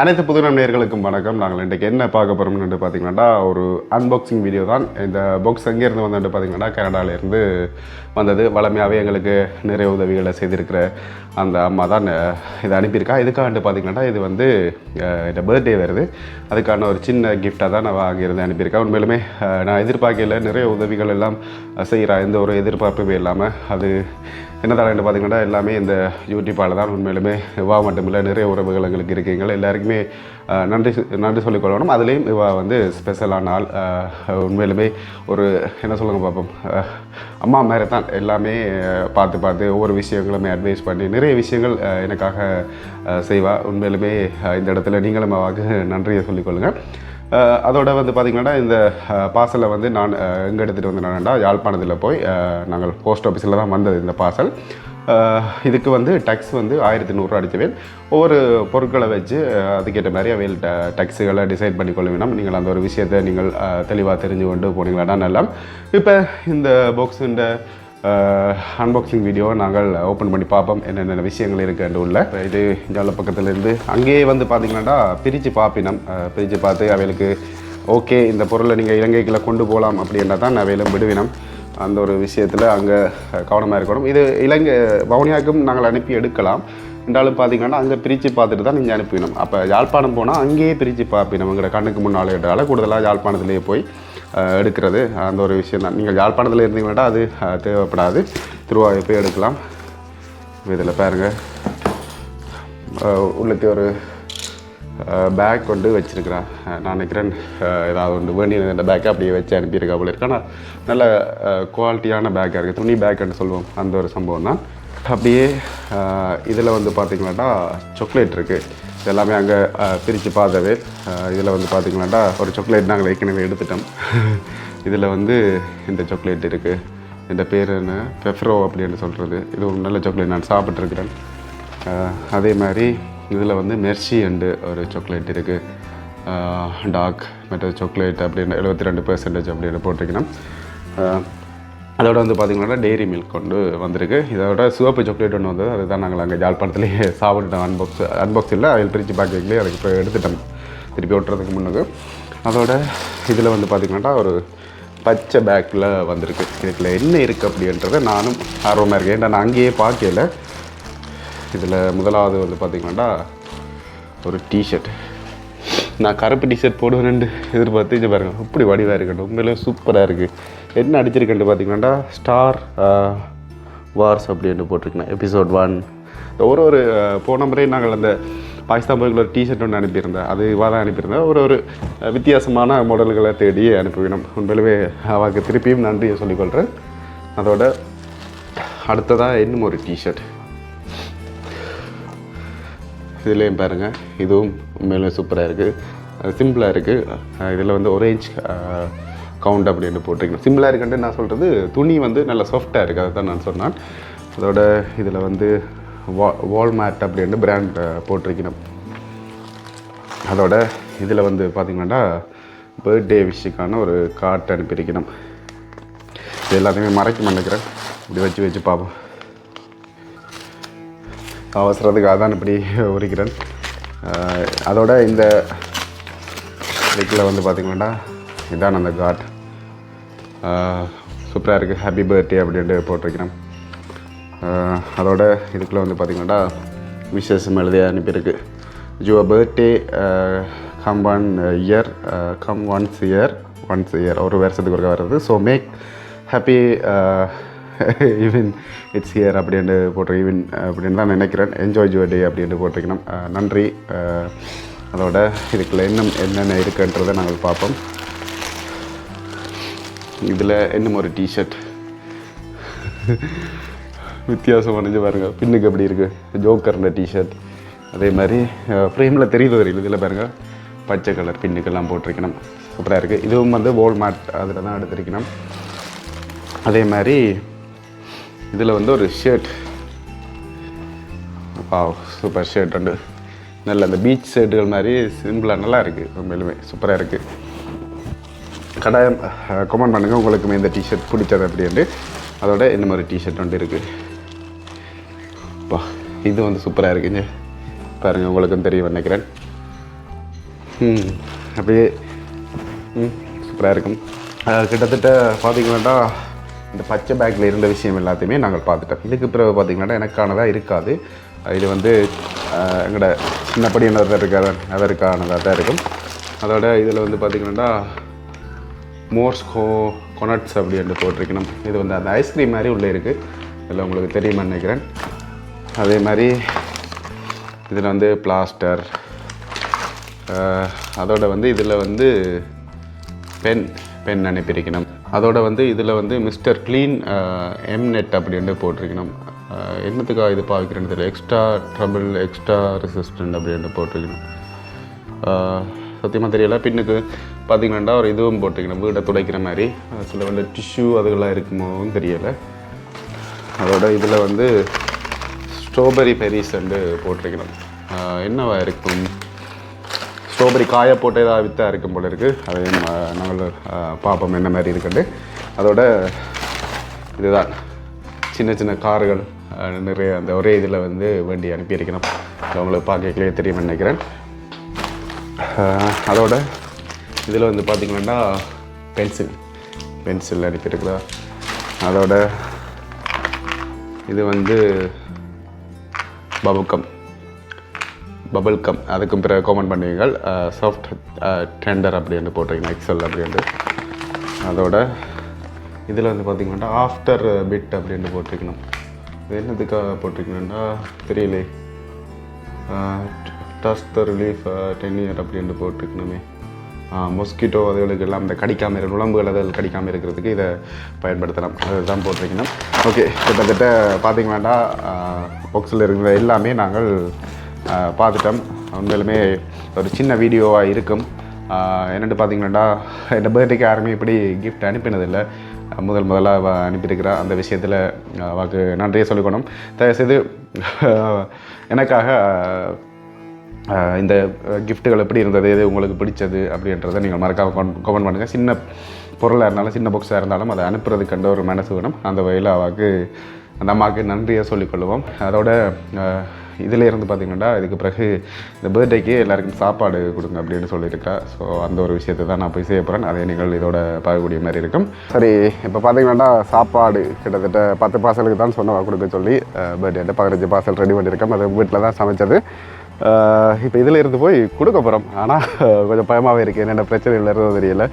அனைத்து புது நேர்களுக்கும் வணக்கம். நாங்கள் இன்றைக்கு என்ன பார்க்க போகிறோம்னு பார்த்தீங்கன்னா ஒரு அன்பாக்சிங் வீடியோ தான். இந்த பாக்ஸ் எங்கேருந்து வந்துட்டு பார்த்தீங்கன்னா கனடாவிலேருந்து வந்தது. வளமையாகவே எங்களுக்கு நிறைய உதவிகளை செய்திருக்கிற அந்த அம்மா தான் இதை அனுப்பியிருக்கா. இதுக்காக பார்த்தீங்கன்னா இது வந்து இந்த பர்த்டே வருது. அதுக்கான ஒரு சின்ன கிஃப்டாக தான் நான் வாங்கியிருந்து அனுப்பியிருக்கேன். உண்மையிலுமே நான் எதிர்பார்க்கல நிறைய உதவிகள் எல்லாம் செய்கிறா எந்த ஒரு எதிர்பார்ப்புமே இல்லாமல் அது என்ன தரேன்னு பார்த்தீங்கன்னா எல்லாமே இந்த யூடியூப்பால் தான் உண்மையிலுமே இவா மட்டுமில்லை நிறைய உறவுகள் எங்களுக்கு இருக்கீங்க. எல்லாருக்குமே நன்றி நன்றி சொல்லிக்கொள்ளணும் அதுலேயும் இவா வந்து ஸ்பெஷலான ஆள் உண்மையிலுமே ஒரு என்ன சொல்லுங்க பார்ப்போம் அம்மா மாதிரி தான் எல்லாமே பார்த்து பார்த்து ஒவ்வொரு விஷயங்களுமே அட்வைஸ் பண்ணி நிறைய விஷயங்கள் எனக்காக செய்வா. உண்மையிலுமே இந்த இடத்துல நீங்களும் அவாவுக்கு நன்றியை சொல்லிக்கொள்ளுங்கள் அதோட வந்து பார்த்திங்கன்னா இந்த பார்சலை வந்து நான் எங்கே எடுத்துகிட்டு வந்தேன்னா யாழ்ப்பாணத்தில் போய் நாங்கள் போஸ்ட் ஆஃபீஸில் தான் வந்தது இந்த பார்சல் இதுக்கு வந்து டக்ஸ் வந்து ஆயிரத்தி நூறுரூவா அடித்தவேன். ஒவ்வொரு பொருட்களை வச்சு அதுக்கேற்ற மாதிரி அவையில் டக்ஸுகளை டிசைட் பண்ணி கொள்ள வேண்டாம் நீங்கள் அந்த ஒரு விஷயத்தை நீங்கள் தெளிவாக தெரிஞ்சு கொண்டு போனீங்கன்னா நல்லா இப்போ இந்த பாக்ஸுன்ற அன்பாக்சிங் வீடியோவை நாங்கள் ஓப்பன் பண்ணி பார்ப்போம். என்னென்ன விஷயங்கள் இருக்குன்னு உள்ள. இது ஜால பக்கத்துலேருந்து அங்கேயே வந்து பார்த்தீங்கன்னா பிரித்து பார்ப்பினம். பிரித்து பார்த்து அவைகளுக்கு ஓகே இந்த பொருளை நீங்கள் இலங்கைக்குள்ளே கொண்டு போகலாம் அப்படின்னா தான் அவையிலும் விடுவினம். அந்த ஒரு விஷயத்தில் அங்கே கவனமாக இருக்கணும். இது இலங்கை வவுனியாவுக்கும் நாங்கள் அனுப்பி எடுக்கலாம். என்றாலும் பார்த்தீங்கன்னா அங்கே பிரித்து பார்த்துட்டு தான் நீங்கள் அனுப்பினோம். அப்போ யாழ்ப்பாணம் போனால் அங்கேயே பிரித்து பார்ப்பினோம் எங்களோட கண்ணுக்கு முன்னால் என்றால கூடுதலாக யாழ்ப்பாணத்திலேயே போய் எடுக்கிறது அந்த ஒரு விஷயம் தான். நீங்கள் யாழ்ப்பாணத்தில் இருந்தீங்கன்னா அது தேவைப்படாது. திருவாயூர் போய் எடுக்கலாம். இதில் பாருங்கள் உள்ளுக்கு ஒரு பேக் கொண்டு வச்சுருக்கிறேன். நான் நினைக்கிறேன் ஏதாவது ஒன்று வேண்டி இந்த பேக்கை அப்படியே வச்சு அனுப்பியிருக்கா போல இருக்கு. ஆனால் நல்ல குவாலிட்டியான பேக்காக இருக்குது துணி பேக்குன்னு சொல்லுவோம். அந்த ஒரு சம்பவம் தான். அப்படியே இதில் வந்து பார்த்திங்களாட்டா சாக்லேட் இருக்குது இது எல்லாமே அங்கே பிரித்து பார்த்தவே இதில் வந்து பார்த்திங்களாட்டா ஒரு சாக்லேட் நாங்கள் ஏற்கனவே எடுத்துட்டோம். இதில் வந்து இந்த சாக்லேட் இருக்குது இந்த பேர் என்ன? பெஃப்ரோ அப்படின்னு சொல்கிறது இது ஒரு நல்ல சாக்லேட் நான் சாப்பிட்ருக்கிறேன் அதே மாதிரி இதில் வந்து மெர்சி அண்டு ஒரு சாக்லேட் இருக்குது டார்க் மற்ற சாக்லேட் அப்படின்னு எழுபத்தி ரெண்டு பெர்சன்டேஜ் அப்படின்னு போட்டிருக்கணும். அதோட வந்து பார்த்திங்கன்னா டெய்ரி மில்க் கொண்டு வந்திருக்கு. இதோட சிவப்பு சாக்லேட் ஒன்று வந்தது அதுதான் நாங்கள் அங்கே ஜாழ்ப்பாணத்துலேயே சாப்பிட்டோம் அன்பாக்ஸ் அன்பாக்ஸ் இல்லை அதில் பிரித்து பேக்கிங்லேயே அதுக்கு இப்போ எடுத்துட்டோம். திருப்பி ஓட்டுறதுக்கு முன்னுக்கு. அதோட இதில் வந்து பார்த்திங்கன்னா ஒரு பச்சை பேக்கில் வந்திருக்கு. இதுக்குள்ள என்ன இருக்குது அப்படின்றத நானும் ஆர்வமாக இருக்கேன். ஏன்னா நான் அங்கேயே பார்க்கல. இதில் முதலாவது வந்து பார்த்திங்கன்னா ஒரு டிஷர்ட் நான் கருப்பு டிஷர்ட் போடுவேன்னு எதிர்பார்த்து இது பாருங்க இப்படி வடிவாக இருக்கட்டும். உண்மையிலே சூப்பராக இருக்குது என்ன அடிச்சிருக்கேன்ட்டு பார்த்தீங்கன்னா ஸ்டார் வார்ஸ் uh, அப்படின்னு போட்டிருக்கேன் எபிசோட் ஒன் ஒரு ஒரு uh, போன முறை நாங்கள் அந்த பாகிஸ்தான் போய்க்குள்ள ஒரு டிஷர்ட் ஒன்று அனுப்பியிருந்தேன். அது இவா தான் அனுப்பியிருந்தேன். ஒரு ஒரு uh, வித்தியாசமான மாடல்களை தேடி அனுப்பிவிடும். உண்மையிலுமே அவருக்கு திருப்பியும் நன்றியை சொல்லிக்கொள்கிறேன் அதோட அடுத்ததாக இன்னும் ஒரு டிஷர்ட் இதுலேயும் பாருங்கள் இதுவும் உண்மையிலே சூப்பராக இருக்குது சிம்பிளாக இருக்குது இதில் வந்து ஒரேஞ்ச் கவுண்ட் அப்படின்னு போட்டிருக்கணும். சிம்பிளாக இருக்குன்ட்டு நான் சொல்கிறது துணி வந்து நல்ல சாஃப்டாக இருக்குது அதை தான் நான் சொன்னேன். அதோட இதில் வந்து வா வால்மேட் அப்படின்னு பிராண்ட் போட்டிருக்கணும். அதோட இதில் வந்து பார்த்திங்கன்னா பர்த்டே விஷுக்கான ஒரு கார்ட் அனுப்பியிருக்கணும். இது எல்லாத்தையுமே மறைக்க மாட்டேங்கிறேன். இப்படி வச்சு வச்சு பார்ப்போம். அவசரத்துக்கு அதான் இப்படி உரிக்கிறேன். அதோட இந்த இதுக்குள்ளே வந்து பார்த்திங்கன்னா இதான் அந்த காட் சூப்பராக இருக்குது ஹாப்பி பர்த்டே அப்படின்ட்டு போட்டிருக்கிறேன். அதோட இதுக்குள்ளே வந்து பார்த்திங்கன்னா விசேஷம் எழுதி அனுப்பியிருக்கு. Your birthday come one year come once year once year ஒரு வருஷத்துக்கு ஒருக்கா வர்றது. So make happy even it's year அப்படின்ட்டு போட்டு ஈவன் அப்படின்னு தான் நினைக்கிறேன். என்ஜாய் யுவர் டே அப்படின்ட்டு போட்டிருக்கணும். நன்றி. அதோட இதுக்குள்ள இன்னும் என்னென்ன இருக்குன்றதை நாங்கள் பார்ப்போம். இதில் இன்னும் ஒரு டிஷர்ட் வித்தியாசம் அணிஞ்சு பாருங்க. பின்னுக்கு எப்படி இருக்குது ஜோக்கர்ன்ற டிஷர்ட் அதே மாதிரி ஃப்ரேமில் தெரியுது வரையில் இதில் பாருங்க. பச்சை கலர் பின்னுக்கெல்லாம் போட்டிருக்கணும். சூப்பராக இருக்குது இதுவும் வந்து வால்மார்ட் அதில் தான் எடுத்திருக்கணும். அதே மாதிரி இதில் வந்து ஒரு ஷர்ட் பா சூப்பர் ஷர்ட் உண்டு. நல்ல அந்த பீச் ஷர்ட்டுகள் மாதிரி சிம்பிளாக நல்லா இருக்குது உண்மையிலுமே சூப்பராக இருக்குது கடாயம் கமெண்ட் பண்ணுங்கள் உங்களுக்குமே இந்த டிஷர்ட் பிடிச்சது அப்படின்ட்டு அதோட இந்த மாதிரி டிஷர்ட் ஒன்று இருக்குது பா இது வந்து சூப்பராக இருக்குங்க. பாருங்கள் உங்களுக்கும் தெரியும் நினைக்கிறேன். ம் அப்படியே ம் சூப்பராக இருக்கும். கிட்டத்தட்ட பார்த்தீங்கன்னா இந்த பச்சை பேக்கில் இருந்த விஷயம் எல்லாத்தையுமே நாங்கள் பார்த்துட்டோம். இதுக்கு பிறகு பார்த்தீங்கன்னா எனக்கானதாக இருக்காது. இது வந்து எங்களோட சின்னப்படி என்ன இருக்காது அதற்கானதாக தான் இருக்கும். அதோட இதில் வந்து பார்த்திங்கன்னா மோர்ஸ் கோ கொனட்ஸ் அப்படின்ட்டு போட்டிருக்கணும். இது வந்து அந்த ஐஸ்கிரீம் மாதிரி உள்ளே இருக்குது இதில் உங்களுக்கு தெரியுமா நினைக்கிறேன். அதே மாதிரி இதில் வந்து பிளாஸ்டர் அதோட வந்து இதில் வந்து பென் பென் அனுப்பியிருக்கணும். அதோட வந்து இதில் வந்து மிஸ்டர் க்ளீன் எம்நெட் அப்படின்ட்டு போட்டிருக்கணும். என்னத்துக்காக இது பாவிக்கிறேன்னு தெரியல. எக்ஸ்ட்ரா ட்ரபிள் எக்ஸ்ட்ரா ரெசிஸ்டன்ட் அப்படின்ட்டு போட்டிருக்கணும். சத்தியமாக தெரியல. பின்னுக்கு பார்த்திங்கன்னா ஒரு இதுவும் போட்டுக்கணும் வீட்டை துடைக்கிற மாதிரி. சில வந்து டிஷ்யூ அதுகளாக இருக்குமோன்னு தெரியலை. அதோட இதில் வந்து ஸ்ட்ராபெரி பெரிஸ்ன்னு போட்டிருக்கணும். என்னவா இருக்கும்? ஸ்ட்ராபெரி காய போட்டு ஏதாவது வித்தா இருக்கும் போல இருக்குது அதையும் நாங்கள் பார்ப்போம் என்ன மாதிரி இருக்குன்னு அதோட இதுதான். சின்ன சின்ன கார்கள் நிறைய அந்த ஒரே இதில் வந்து வேண்டி அனுப்பியிருக்கணும். அது உங்களுக்கு பார்க்கலையே தெரியும் நினைக்கிறேன். அதோட இதில் வந்து பார்த்திங்கன்னா பென்சில் பென்சில் அனுப்பியிருக்கிறா அதோட இது வந்து பபுக்கம் பபுள் கம் அதுக்கும் பிறகு காமெண்ட் பண்ணுவீங்கள் சாஃப்ட் டெண்டர் அப்படின்னு போட்டிருக்கீங்க. எக்ஸல் அப்படின்ட்டு அதோட இதில் வந்து பார்த்தீங்கன்னா ஆஃப்டர் பிட் அப்படின்னு போட்டிருக்கணும். இது என்னதுக்காக போட்டிருக்கணும்னா தெரியலே. Dust the relief ten year அப்படின்னு போட்டிருக்கணுமே. மொஸ்கிட்டோ அதுகளுக்கு எல்லாம் இந்த கடிக்காமல் இரு உடம்புகள் அதில் கடிக்காமல் இருக்கிறதுக்கு இதை பயன்படுத்தலாம். அதுதான் போட்டிருக்கணும். ஓகே கிட்டத்தட்ட பார்த்தீங்கன்னா பாக்ஸில் இருக்கிற எல்லாமே நாங்கள் பார்த்துட்டோம். உண்மையிலுமே ஒரு சின்ன வீடியோவாக இருக்கும். என்னென்னு பார்த்தீங்கன்னா இந்த பர்த்டேக்கு யாருமே இப்படி கிஃப்ட் அனுப்பினதில்லை. முதல் முதலாக அனுப்பியிருக்கிறா அந்த விஷயத்தில் அவருக்கு நன்றியை சொல்லிக்கணும் தயவுசெய்து எனக்காக இந்த கிஃப்ட்டுகள் எப்படி இருந்தது? எது உங்களுக்கு பிடிச்சது? அப்படின்றத நீங்கள் மறக்காம கமெண்ட் பண்ணுங்கள் சின்ன பொருளாக இருந்தாலும் சின்ன புக்ஸாக இருந்தாலும் அதை அனுப்புறது கண்ட ஒரு மனசு வேணும். அந்த வகையில் அவாக்கு அந்த அம்மாவுக்கு நன்றியை சொல்லிக்கொள்வோம். அதோட இதில் இருந்து பார்த்தீங்கன்னா இதுக்கு பிறகு இந்த பர்த்டேக்கு எல்லாருக்கும் சாப்பாடு கொடுங்க அப்படின்னு சொல்லியிருக்கா. ஸோ அந்த ஒரு விஷயத்தை தான் நான் போய் செய்ய போகிறேன் அதே நீங்கள் இதோட பார்க்கக்கூடிய மாதிரி இருக்கும். சரி இப்போ பார்த்தீங்கன்னா சாப்பாடு கிட்டத்தட்ட பத்து பார்சலுக்கு தான் சொன்னவா கொடுக்க சொல்லி பர்த்டே பதினஞ்சு பார்சல் ரெடி பண்ணியிருக்கோம். அது வீட்டில் தான் சமைச்சது. இப்போ இதில் இருந்து போய் கொடுக்க போகிறோம் ஆனால் கொஞ்சம் பயமாகவே இருக்குது என்னென்ன பிரச்சனைகள் இருந்தது தெரியல.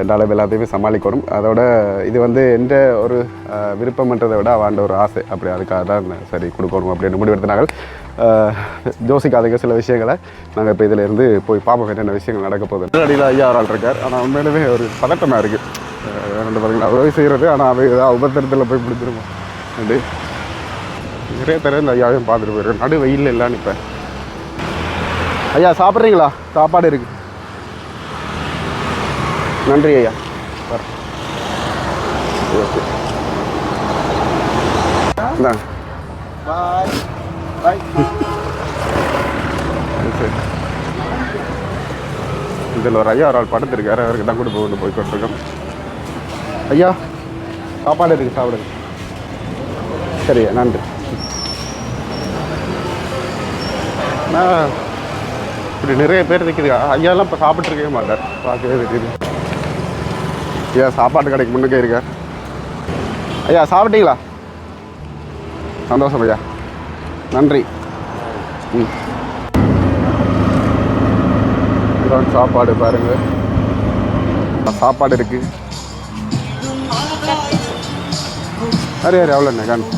என்னால் எல்லாத்தையுமே சமாளிக்கணும். அதோட இது வந்து எந்த ஒரு விருப்பம்ன்றதை விட அவாண்ட ஒரு ஆசை. அப்படி அதுக்காக தான் சரி கொடுக்கணும் அப்படின்னு முடிவெடுத்தினாங்க ஜோசிக்காதீங்க சில விஷயங்களை. நாங்கள் இப்போ இதில் இருந்து போய் பார்ப்போம் என்னென்ன விஷயங்கள் நடக்க போகுது அடியில் ஐயா ஒரு ஆள் இருக்கார். ஆனால் உண்மையிலுமே ஒரு பதட்டமாக இருக்குது ரெண்டு பார்த்தீங்கன்னா உதவி செய்கிறது ஆனால் அது ஏதாவது உபத்திரத்தில் போய் பிடிச்சிருமா அப்படி. நிறைய தர இந்த ஐயாவையும் பார்த்துட்டு போயிருக்கேன். நடு வெயில் இல்லான்னு இப்போ. ஐயா சாப்பிட்றீங்களா? சாப்பாடு இருக்கு. நன்றி ஐயா. வர. ஓகே சரி இதில் ஒரு ஐயா ஒரு ஆள் படுத்திருக்காரு. அவருக்கு தான் கூட கொண்டு போய் கொண்டிருக்கோம் ஐயா சாப்பாடு இருக்கு சாப்பிடுங்க. சரியா நன்றி. நான் இப்படி நிறைய பேர் இருக்குது ஐயாலாம் இப்போ சாப்பிட்ருக்கவே மாட்டார். பார்க்கவே தெரியுது. ஐயா சாப்பாட்டு கடைக்கு முன்னுக்கே இருக்க ஐயா சாப்பிட்டீங்களா? சந்தோஷம் ஐயா. நன்றி. ம். சாப்பாடு பாருங்கள் சாப்பாடு இருக்குது அரே அரே அவ்வளோ என்ன காணும்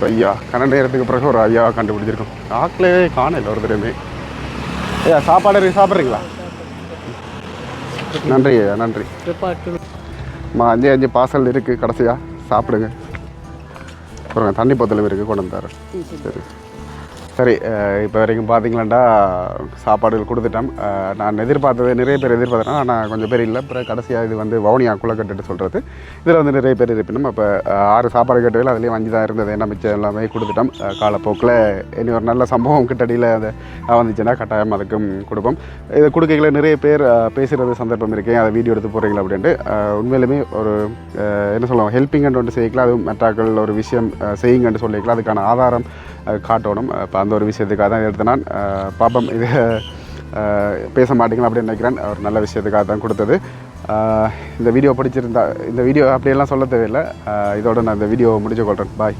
ஒரு ஐயா. கன நேரத்துக்கு பிறகு ஒரு ஐயாவை கண்டுபிடிச்சிருக்கோம். ஆக்கிலே காணல ஒரு தடவை. ஐயா சாப்பாடு சாப்பிட்றீங்களா? நன்றி ஐயா நன்றி. அம்மா அஞ்சு அஞ்சு பார்சல் இருக்குது கடைசியாக சாப்பிடுங்க. அப்புறம் தண்ணி பொத்தலும் இருக்குது கொண்டு வந்து தரேன். சரி. சரி இப்போ வரைக்கும் பார்த்தீங்களாண்டா சாப்பாடுகள் கொடுத்துட்டோம். நான் எதிர்பார்த்தது நிறைய பேர் எதிர்பார்த்தேன்னா ஆனால் கொஞ்சம் பேர் இல்லை. அப்புறம் கடைசியாக இது வந்து வவுனியா குளக்கட்டு சொல்கிறது இதில் வந்து நிறைய பேர் இருப்பினும் அப்போ ஆறு சாப்பாடு கட்டுகள் அதுலேயும் அஞ்சு தான் இருந்தது. என்ன மிச்சம் எல்லாமே கொடுத்துட்டோம். காலப்போக்கில் இனி ஒரு நல்ல சம்பவம் கிட்டடியில் அதை வந்துச்சுன்னா கட்டாயம் அதுக்கும் கொடுப்போம். இதை கொடுக்கையில் நிறைய பேர் பேசுகிறது சந்தர்ப்பம் இருக்கேன் அதை வீடியோ எடுத்து போகிறீங்களா அப்படின்ட்டு உண்மையிலுமே ஒரு என்ன சொல்லுவோம் ஹெல்ப்பிங்கன்னு ஒன்று செய்யிக்கலாம். அதுவும் மெட்டாக்கள் ஒரு விஷயம் செய்யுங்கன்னு சொல்லிக்கலாம். அதுக்கான ஆதாரம் காட்டணும். இப்போ அந்த ஒரு விஷயத்துக்காக தான் எடுத்து நான் அஹ், இது பேச மாட்டீங்களா அப்படின்னு நினைக்கிறேன். ஒரு நல்ல விஷயத்துக்காக தான் கொடுத்தது. இந்த வீடியோ பிடிச்சிருந்தா இந்த வீடியோ அப்படியெல்லாம் சொல்ல தேவையில்லை. அஹ், இதோட நான் இந்த வீடியோ முடிச்சு கொள்கிறேன் பாய்